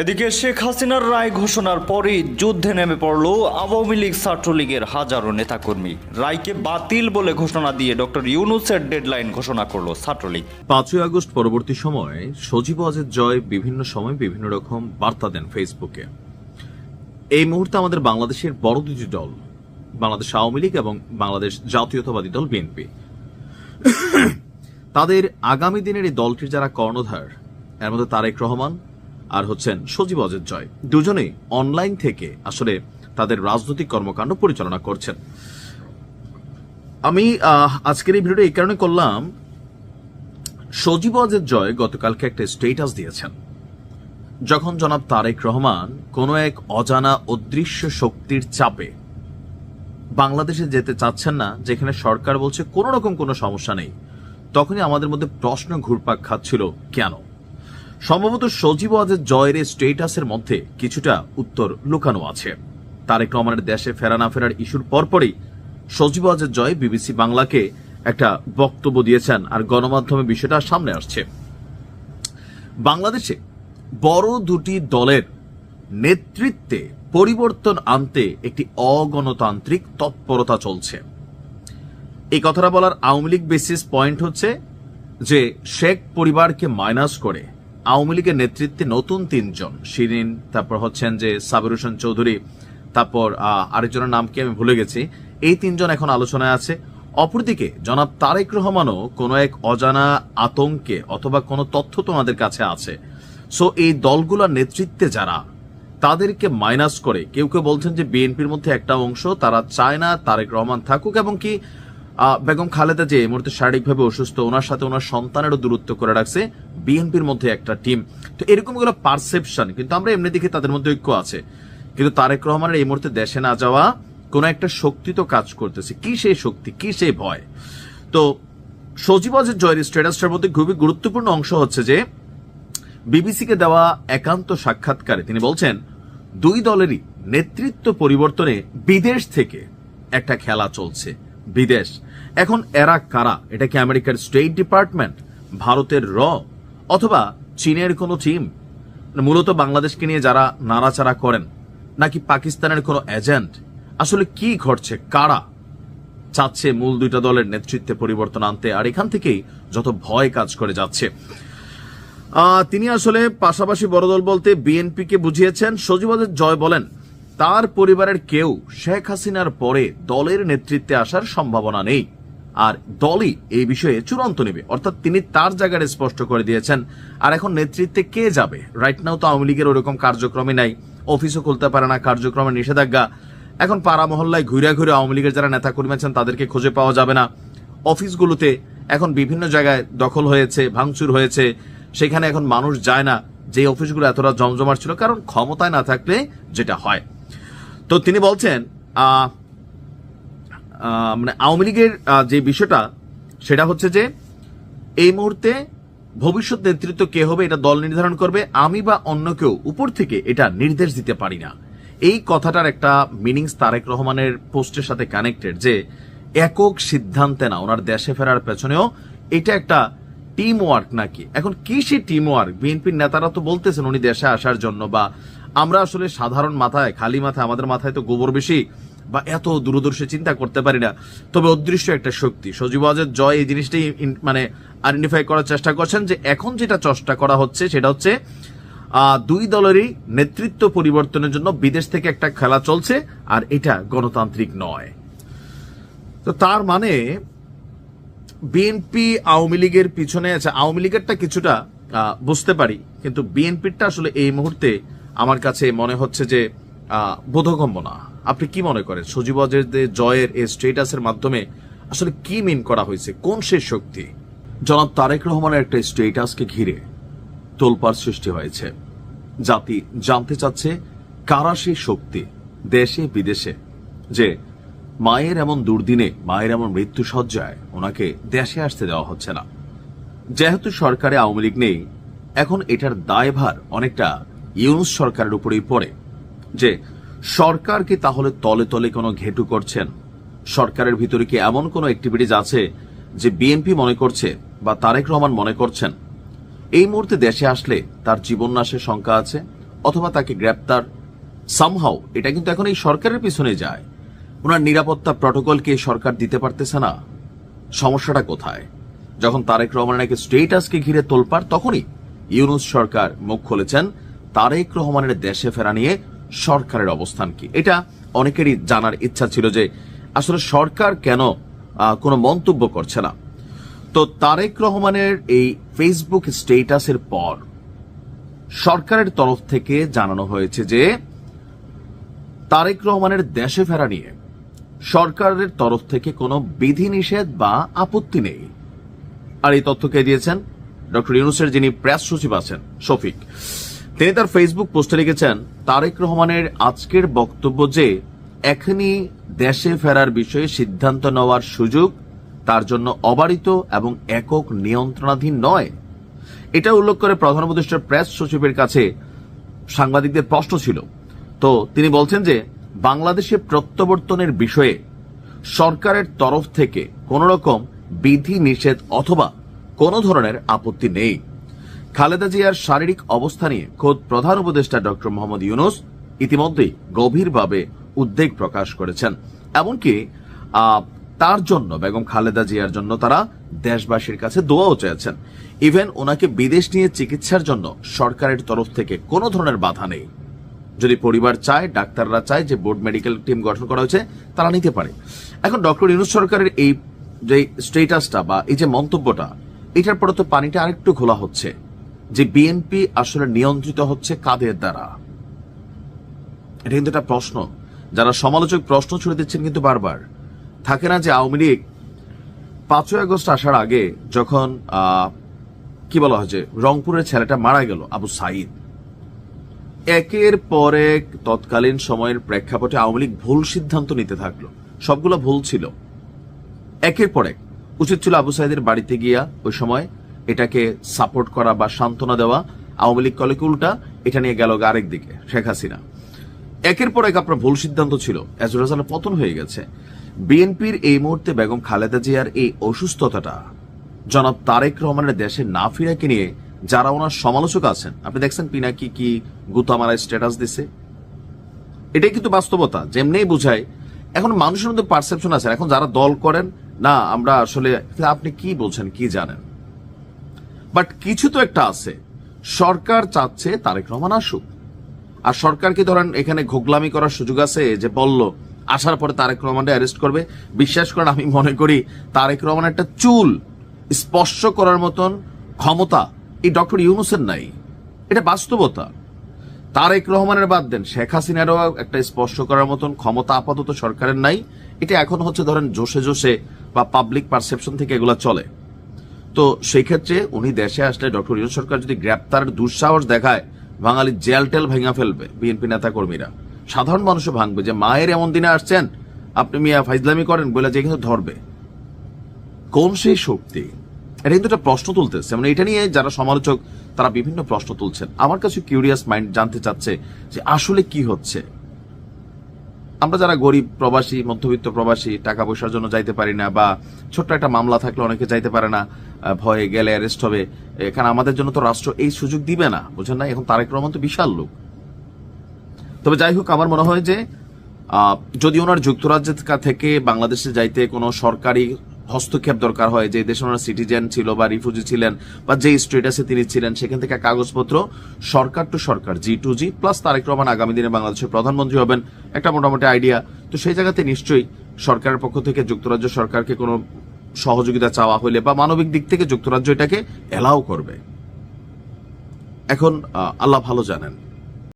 এদিকে শেখ হাসিনার রায় ঘোষণার পরেই যুদ্ধে নেমে পড়ল আওয়ামী লীগ ছাত্রলীগের হাজারো নেতাকর্মী। রায়কে বাতিল বলে ঘোষণা দিয়ে ডক্টর ইউনুসের ডেডলাইন ঘোষণা করল ছাত্রলীগ। পাঁচই আগস্ট পরবর্তী সময়ে সজীব ওয়াজেদ জয় বিভিন্ন সময় বিভিন্ন রকম বার্তা দেন ফেসবুকে। এই মুহূর্তে আমাদের বাংলাদেশের বড় দুটি দল, বাংলাদেশ আওয়ামী লীগ এবং বাংলাদেশ জাতীয়তাবাদী দল বিএনপি। তাদের আগামী দিনের এই দলটির যারা কর্ণধার, এর মধ্যে তারেক রহমান আর হচ্ছেন সজীব অজিত জয়। দুজনেই অনলাইন থেকে আসলে তাদের রাজনৈতিক কর্মকাণ্ড পরিচালনা করছেন। আমি আজকের এই ভিডিওটা এই কারণে করলাম, সজীব অজের জয় গতকালকে একটা স্টেটাস দিয়েছেন। যখন জনাব তারেক রহমান কোনো এক অজানা অদৃশ্য শক্তির চাপে বাংলাদেশে যেতে চাচ্ছেন না, যেখানে সরকার বলছে কোনো রকম কোনো সমস্যা নেই, তখনই আমাদের মধ্যে প্রশ্ন ঘুরপাক খাচ্ছিল কেন? সম্ভবত সজীব অজের জয়ের স্টেটাসের মধ্যে কিছুটা উত্তর লুকানো আছে। তারেক রহমানের দেশে ফেরা না ফেরার ইস্যুর পরপরই সজীব অজের জয় বিবিসি বাংলাকে একটা বক্তব্য দিয়েছেন আর গণমাধ্যমে বিষয়টা সামনে আসছে। বাংলাদেশে বড় দুটি দলের নেতৃত্বে পরিবর্তন আনতে একটি অগণতান্ত্রিক তৎপরতা চলছে। এই কথাটা বলার আওয়ামী লীগ বেসিস পয়েন্ট হচ্ছে যে শেখ পরিবারকে মাইনাস করে আওয়ামী লীগের নেতৃত্বে নতুন তিনজন, শিরিন, তারপর হচ্ছেন যে সাবির হোসেন চৌধুরী, তারপর আরেকজনের নাম কি আমি ভুলে গেছি। এই তিনজন এখন আলোচনায় আছে। অপরদিকে জনাব তারেক রহমানও কোনো এক অজানা আতঙ্কে অথবা কোনো তথ্য তোমাদের কাছে আছে। সো এই দলগুলোর নেতৃত্বে যারা, তাদেরকে মাইনাস করে, কেউ কেউ বলছেন যে বিএনপির মধ্যে একটা অংশ, তারা চায় না তারেক রহমান থাকুক এবং কি বেগম খালেদা যে এই মুহূর্তে শারীরিকভাবে অসুস্থ, ওনার সাথে ওনার সন্তানেরও দূরত্ব করে রাখছে বিএনপির মধ্যে একটা টিম তো এরকমগুলো পারসেপশন কিন্তু আমরা এমনি দেখি তাদের মধ্যে ঐক্য আছে। কিন্তু তারেক রহমানের এই মুহূর্তে দেশে না যাওয়া কোন একটা শক্তি তো কাজ করতেছে। কি সেই শক্তি, কি সেই ভয়? তো সজীব অজিত জয়ের স্ট্যাটাসটার মধ্যে খুবই গুরুত্বপূর্ণ অংশ হচ্ছে যে, বিবিসিকে দেওয়া একান্ত সাক্ষাৎকারে তিনি বলছেন, দুই দলেরই নেতৃত্ব পরিবর্তনে বিদেশ থেকে একটা খেলা চলছে। বিদেশ। এখন এরা কারা? এটা কি আমেরিকার স্টেট ডিপার্টমেন্ট ভারতের র, অথবা চীনের কোনো টিম মূলত বাংলাদেশকে নিয়ে যারা নাড়াচাড়া করেন, নাকি পাকিস্তানের কোনো এজেন্ট আসলে কি ঘটছে? কারা চাচ্ছে মূল দুইটা দলের নেতৃত্বে পরিবর্তন আনতে? আর এখান থেকেই যত ভয় কাজ করে যাচ্ছে। তিনি আসলে পাশাপাশি বড় দল বলতে বিএনপিকে বুঝিয়েছেন। সজীবদের জয় বলেন তার পরিবারের কেউ শেখ হাসিনার পরে দলের নেতৃত্বে আসার সম্ভাবনা নেই। আর দলই এই বিষয়ে চূড়ান্ত নেবে। অর্থাৎ তিনি তার জায়গায় স্পষ্ট করে দিয়েছেন, আর এখন নেতৃত্বে কে যাবে? রাইট নাও তো আওয়ামী লীগের ওরকম কার্যক্রমে নাই। অফিসও খুলতে পারে না, কার্যক্রমে নিষেধাজ্ঞা। এখন পাড়া মহল্লায় ঘুরে ঘুরে আওয়ামী লীগের যারা নেতা কর্মী আছেন, তাদেরকে খুঁজে পাওয়া যাবে না। অফিসগুলোতে এখন বিভিন্ন জায়গায় দখল হয়েছে, ভাঙচুর হয়েছে। সেখানে এখন মানুষ যায় না। যে অফিসগুলো এতটা জমজমাট ছিল, কারণ ক্ষমতায় না থাকলে যেটা হয়। তো তিনি বলছেন মানে আওয়ামী লীগের যে বিষয়টা, সেটা হচ্ছে যে, এই মুহূর্তে ভবিষ্যৎ নেতৃত্ব কে হবে, এটা দল নির্ধারণ করবে, আমি বা অন্য কেউ উপর থেকে এটা নির্দেশ দিতে পারি না। এই কথাটার একটা মিনিংস তারেক রহমানের পোস্টের সাথে কানেক্টেড যে, একক সিদ্ধান্তে না, ওনার দেশে ফেরার পেছনেও এটা একটা টিম ওয়ার্ক নাকি? এখন কি সেই টিম ওয়ার্ক বিএনপির নেতারা তো বলতেছেন উনি দেশে আসার জন্য বা আমরা আসলে সাধারণ মাথায়, খালি মাথায়, আমাদের মাথায় তো গোবর বেশি, বা এত দূরদর্শী চিন্তা করতে পারি না। তবে অদৃশ্য একটা শক্তি। সজীব আজের জয় এই জিনিসটাই মানে আইডেন্টিফাই করার চেষ্টা করছেন যে এখন যেটা চেষ্টা করা হচ্ছে সেটা হচ্ছে দুই দলেরই নেতৃত্ব পরিবর্তনের জন্য বিদেশ থেকে একটা খেলা চলছে, আর এটা গণতান্ত্রিক নয়। তো তার মানে বিএনপি আওয়ামী লীগের পিছনে আছে। আওয়ামী লীগেরটা কিছুটা বুঝতে পারি, কিন্তু বিএনপিরটা আসলে এই মুহূর্তে আমার কাছে মনে হচ্ছে যে বোধগম্য না আপনি কি মনে করেন? সজীব জয়ের এই স্টেটাসের মাধ্যমে আসলে কি মিন করা হয়েছে? কোন সে শক্তি? জনাব তারেক রহমানের একটা স্টেটাসকে ঘিরে তোলপাড় সৃষ্টি হয়েছে। জাতি জানতে চাচ্ছে কারা সেই শক্তি, দেশে, বিদেশে, যে মায়ের এমন দুর্দিনে, মায়ের এমন মৃত্যু সজ্জায় ওনাকে দেশে আসতে দেওয়া হচ্ছে না। যেহেতু সরকারে আওয়ামী লীগ নেই, এখন এটার দায়ভার অনেকটা ইউনুস সরকারের উপরেই পড়ে, যে সরকার কি তাহলে তলে তলে কোনো ঘেটু করছেন? সরকারের ভিতরে কি এমন কোনো অ্যাক্টিভিটিজ আছে যে বিএনপি মনে করছে বা তারেক রহমান মনে করছেন? এই মুহূর্তে দেশে আসলে তার জীবন নাশের শঙ্কা আছে অথবা তাকে গ্রেপ্তার? সামহাও এটা কিন্তু এখন এই সরকারের পিছনে যায়। ওনার নিরাপত্তা প্রটোকলকে সরকার দিতে পারতেছে না? সমস্যাটা কোথায়? যখন তারেক রহমানের নাকি স্টেটাসকে ঘিরে তোলপার তখনই ইউনুস সরকার মুখ খুলেছেন তারেক রহমানের দেশে ফেরা নিয়ে সরকারের অবস্থান কি? এটা অনেকেরই জানার ইচ্ছা ছিল যে আসলে সরকার কেন কোনো মন্তব্য করছে না। তো তারেক রহমানের এই ফেসবুক স্টেটাসের পর সরকারের তরফ থেকে জানানো হয়েছে যে তারেক রহমানের দেশে ফেরা নিয়ে সরকারের তরফ থেকে কোনো বিধিনিষেধ বা আপত্তি নেই। আর এই তথ্য কে দিয়েছেন? ডক্টর ইউনুসের যিনি প্রেস সচিব আছেন, শফিক। তিনি তার ফেসবুক পোস্টে লিখেছেন, তারেক রহমানের আজকের বক্তব্য যে এখনই দেশে ফেরার বিষয়ে সিদ্ধান্ত নেওয়ার সুযোগ তার জন্য অবারিত এবং একক নিয়ন্ত্রণাধীন নয়। এটা উল্লেখ করে প্রধান প্রেস সচিবের কাছে সাংবাদিকদের প্রশ্ন ছিল। তো তিনি বলছেন যে, বাংলাদেশে প্রত্যাবর্তনের বিষয়ে সরকারের তরফ থেকে কোন রকম বিধি নিষেধ অথবা কোনো ধরনের আপত্তি নেই। খালেদা জিয়ার শারীরিক অবস্থা নিয়ে খোদ প্রধান উপদেষ্টা ডক্টর মোহাম্মদ ইউনুস ইতিমধ্যেই গভীরভাবে উদ্বেগ প্রকাশ করেছেন। এমনকি তার জন্য, বেগম খালেদা জিয়ার জন্য তারা দেশবাসীর কাছে দোয়াও চেয়েছেন। ইভেন ওনাকে বিদেশ নিয়ে চিকিৎসার জন্য সরকারের তরফ থেকে কোনো ধরনের বাধা নেই। যদি পরিবার চায়, ডাক্তাররা চায় যে বোর্ড মেডিকেল টিম গঠন করা হয়েছে, তারা নিতে পারে। এখন ডক্টর ইউনুস সরকারের এই যে স্টেটাসটা বা এই যে মন্তব্যটা, এটার পরে তো পানিটা আরেকটু খোলা হচ্ছে। যে বিএনপি আসলে নিয়ন্ত্রিত হচ্ছে কাদের দ্বারা? এটা কিন্তু একটা প্রশ্ন। যারা সমালোচক প্রশ্ন ছুড়ে দিচ্ছেন কিন্তু বারবার। থাকে না যে আওয়ামী লীগ পাঁচই আগস্ট আসার আগে যখন কি বলা হয় যে, রংপুরের ছেলেটা মারা গেল, আবু সাইদ। একের পর এক তৎকালীন সময়ের প্রেক্ষাপটে আওয়ামী লীগ ভুল সিদ্ধান্ত নিতে থাকল। সবগুলো ভুল ছিল। একের পর এক। উচিত ছিল আবু সাইদের বাড়িতে গিয়া ওই সময় এটাকে সাপোর্ট করা বা সান্ত্বনা দেওয়া আওয়ামী লীগ কলেকে উল্টা? এটা নিয়ে গেল আরেক দিকে, শেখ হাসিনা। একের পর এক আপনার ভুল সিদ্ধান্ত ছিল এজ রেজাল্ট পতন হয়ে গেছে। বিএনপির এই মুহূর্তে বেগম খালেদা জিয়ার এই অসুস্থতাটা, জনাব তারেক রহমানের দেশে না ফিরাকে নিয়ে যারা ওনার সমালোচক আছেন, আপনি দেখছেন পিনাকি কি গুতামারা স্ট্যাটাস দিছে? এটাই কিন্তু বাস্তবতা যেমনি বুঝায়। এখন মানুষের মধ্যে পারসেপশন আছে, এখন যারা দল করেন, না, আমরা আসলে, আপনি কি বলছেন, কি জানেন? বাট কিছু তো একটা আছে। সরকার চাচ্ছে তারেক রহমান আসুক। আর সরকার কি ধরেন এখানে ঘোগলামি করার সুযোগ আছে যে বলল, আসার পরে তারেক রহমানকে অ্যারেস্ট করবে। বিশ্বাস করেন, আমি মনে করি তারেক রহমান একটা চুল স্পর্শ করার মতন ক্ষমতা এই ডক্টর ইউনুসের নাই। এটা বাস্তবতা। তারেক রহমানের বাদ দেন, শেখ হাসিনারও একটা স্পর্শ করার মতন ক্ষমতা আপাতত সরকারের নাই। এটা এখন হচ্ছে ধরেন জোশে জোশে বা পাবলিক পারসেপশন থেকে এগুলা চলে। তো সেই ক্ষেত্রে উনি দেশে আসলে ডক্টর ইউনুস সরকার যদি গ্রেপ্তারের দুঃসাহস দেখায়, বাঙালি জেল টেল ভেঙে ফেলবে বিএনপি নেতা কর্মীরা সাধারণ মানুষও ভাঙবে যে, মায়ের এমন দিনে আসছেন, আপনি মিয়া ফাইজলামি করেন, বলে যে কিন্তু ধরবে। কোন সেই শক্তি? এটা কিন্তু একটা প্রশ্ন তুলতেছে। মানে এটা নিয়ে যারা সমালোচক, তারা বিভিন্ন প্রশ্ন তুলছেন। আমার কাছে কিউরিয়াস মাইন্ড জানতে চাচ্ছে যে, আসলে কি হচ্ছে? আমরা যারা গরিব প্রবাসী, মধ্যবিত্ত প্রবাসী, টাকা পয়সার জন্য যাইতে পারি না বা ছোট্ট একটা মামলা থাকলে অনেকে যাইতে পারে না ভয়ে গেলে অ্যারেস্ট হবে, এখানে আমাদের জন্য তো রাষ্ট্র এই সুযোগ দিবে না, বুঝেন না? এখন তারেক রহমান তো বিশাল লোক। তবে যাই হোক, আমার মনে হয় যে যদি ওনার যুক্তরাজ্যের থেকে বাংলাদেশে যাইতে কোনো সরকারি হস্তক্ষেপ দরকার হয় যে দেশে ওনার সিটিজেন ছিল বা রিফিউজি ছিলেন বা যে স্টেটাসে তিনি ছিলেন, সেখান থেকে কাগজপত্র সরকার to Sarkar G to G plus Tarique Rahman আগামী দিনে বাংলাদেশের প্রধানমন্ত্রী হবেন, একটা মোটামুটি আইডিয়া তো সেই জায়গাতে নিশ্চয়ই সরকারের পক্ষ থেকে যুক্তরাজ্য সরকারকে কোনো সহযোগিতা চাওয়া হলে বা মানবিক দিক থেকে যুক্তরাজ্য এটাকে এলাও করবে। এখন আল্লাহ ভালো জানেন।